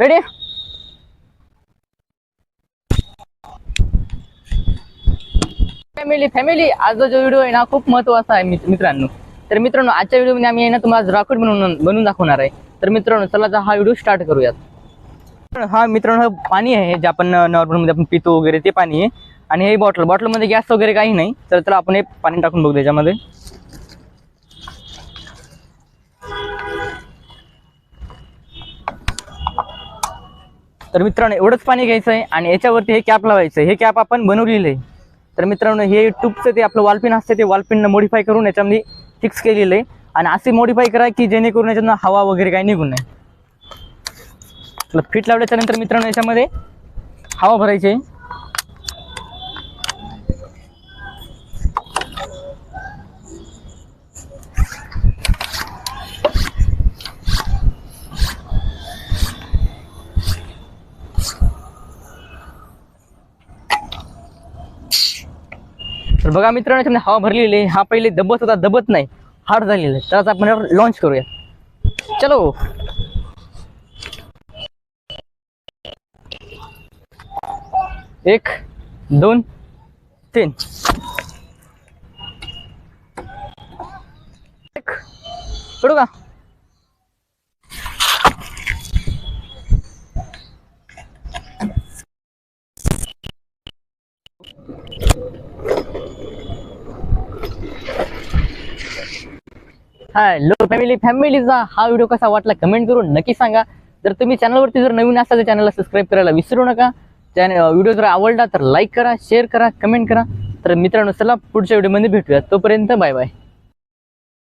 Ready family family आजचा जो video आहे ना खूप महत्त्वाचा आहे मित्रांनो. तर मित्रांनो आजच्या व्हिडिओमध्ये आम्ही आहे ना तुम्हाला रॉकेट बनवून बनवून दाखवणार आहे. तर मित्रांनो चला हा व्हिडिओ स्टार्ट करूयात. हा मित्रांनो पाणी आहे जे आपण नॉर्मलमध्ये आपण पितो वगैरे ते पाणी आहे. आणि हे बॉटल बॉटलमध्ये गॅस वगैरे काही नाही. तर चला आपण हे पाणी टाकून बघू त्याच्यामध्ये. तर मित्रांनो एवढंच पाणी घ्यायचं आहे आणि याच्यावरती हे कॅप लावायचं आहे हे कॅप आपण बनवलेलं आहे. तर मित्रांनो हे ट्यूबचं ते आपलं वॉलपिन असते ते वॉलपिननं मॉडिफाय करून याच्यामध्ये फिक्स केलेलं आहे. आणि असे मॉडिफाय करा की जेणेकरून याच्यानं हवा वगैरे काही निघून नाही. फिट लावल्याच्या नंतर मित्रांनो याच्यामध्ये हवा भरायची आहे. तर बघा मित्रांनो याच्यामध्ये हवा भरलेली आहे. हा पहिले दबत होता दबत नाही. हार्ड झालेला आहे. तर आपण लॉन्च करूया चलो. एक दोन तीन. एक. पडू का? हॅलो फॅमिली फॅमिलीचा हा व्हिडिओ कसा वाटला कमेंट करून नक्की सांगा. जर तुम्ही चॅनलवरती जर नवीन असाल तर चॅनलला सबस्क्राईब करायला विसरू नका. चॅनल व्हिडिओ जर आवडला तर लाईक करा शेअर करा कमेंट करा. तर मित्रांनो चला पुढच्या व्हिडिओमध्ये भेटूया. तोपर्यंत बाय बाय